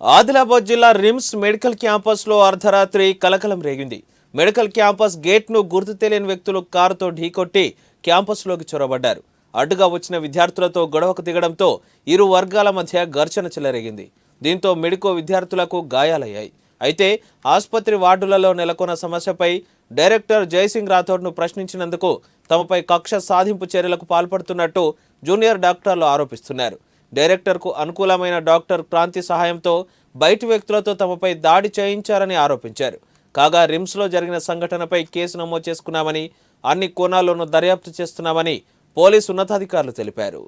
ఆదిలాబాద్ జిల్లా RIMS medical క్యాంపస్లో అర్ధరాత్రి కలకలం రేగింది. మెడికల్ క్యాంపస్ గేట్ను గుర్తు తెలియని వ్యక్తులు కారుతో ఢీకొట్టి క్యాంపస్లోకి చొరబడ్డారు. అడ్డుగా వచ్చిన విద్యార్థులతో గొడవకు దిగడంతో ఇరు వర్గాల మధ్య ఘర్షణ చెలరేగింది. దీంతో మెడికో విద్యార్థులకు గాయాలయ్యాయి. అయితే ఆసుపత్రి వార్డులలో నెలకొన్న సమస్యపై డైరెక్టర్ జయసింగ్ రాథోడ్ను ప్రశ్నించినందుకు తమపై కక్ష సాధింపు చర్యలకు పాల్పడుతున్నట్టు జూనియర్ డాక్టర్లు ఆరోపిస్తున్నారు. డైరెక్టర్కు అనుకూలమైన డాక్టర్ క్రాంతి సహాయంతో బయటి వ్యక్తులతో తమపై దాడి చేయించారని ఆరోపించారు. కాగా రిమ్స్లో జరిగిన సంఘటనపై కేసు నమోదు చేసుకున్నామని అన్ని కోణాల్లోనూ దర్యాప్తు చేస్తున్నామని పోలీసు ఉన్నతాధికారులు తెలిపారు.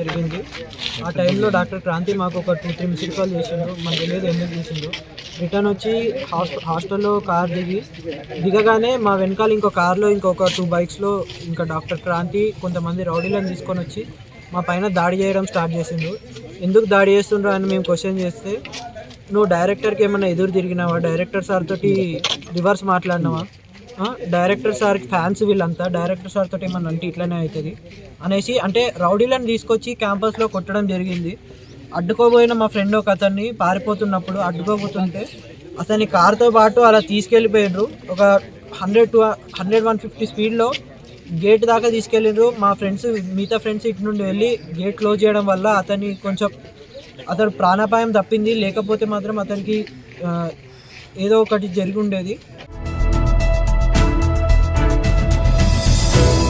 జరిగింది. ఆ టైంలో డాక్టర్ క్రాంతి మాకు ఒక టూ త్రీ మిస్డ్ కాల్ చేసిండు. మనకు తెలియదు ఎందుకు చేసిండు. రిటర్న్ వచ్చి హాస్ హాస్టల్లో కార్ దిగి దిగగానే మా వెనకాల ఇంకో కార్లో ఇంకొక టూ బైక్స్లో ఇంకా డాక్టర్ క్రాంతి కొంతమంది రౌడీలను తీసుకొని వచ్చి మా పైన దాడి చేయడం స్టార్ట్ చేసిండు. ఎందుకు దాడి చేస్తుండ్రు అని మేము క్వశ్చన్ చేస్తే నువ్వు డైరెక్టర్కి ఏమైనా ఎదురు తిరిగినావా? డైరెక్టర్ సార్ తోటి రివర్స్ మాట్లాడినావా? డైరెక్టర్ సార్కి ఫ్యాన్స్ వీళ్ళంతా డైరెక్టర్ సార్ తోటి ఏమన్నా అంటే ఇట్లనే అవుతుంది అనేసి అంటే రౌడీలను తీసుకొచ్చి క్యాంపస్లో కొట్టడం జరిగింది. అడ్డుకోబోయిన మా ఫ్రెండ్ ఒక అతన్ని పారిపోతున్నప్పుడు అడ్డుకోబోతుంటే అతని కార్తో పాటు అలా తీసుకెళ్ళిపోయారు ఒక hundred to hundred one fifty స్పీడ్లో గేట్ దాకా తీసుకెళ్ళిండ్రు మా ఫ్రెండ్స్ మిగతా ఫ్రెండ్స్ ఇటు నుండి వెళ్ళి గేట్ క్లోజ్ చేయడం వల్ల అతని కొంచెం అతడు ప్రాణాపాయం తప్పింది. లేకపోతే మాత్రం అతనికి ఏదో ఒకటి జరిగి ఉండేది.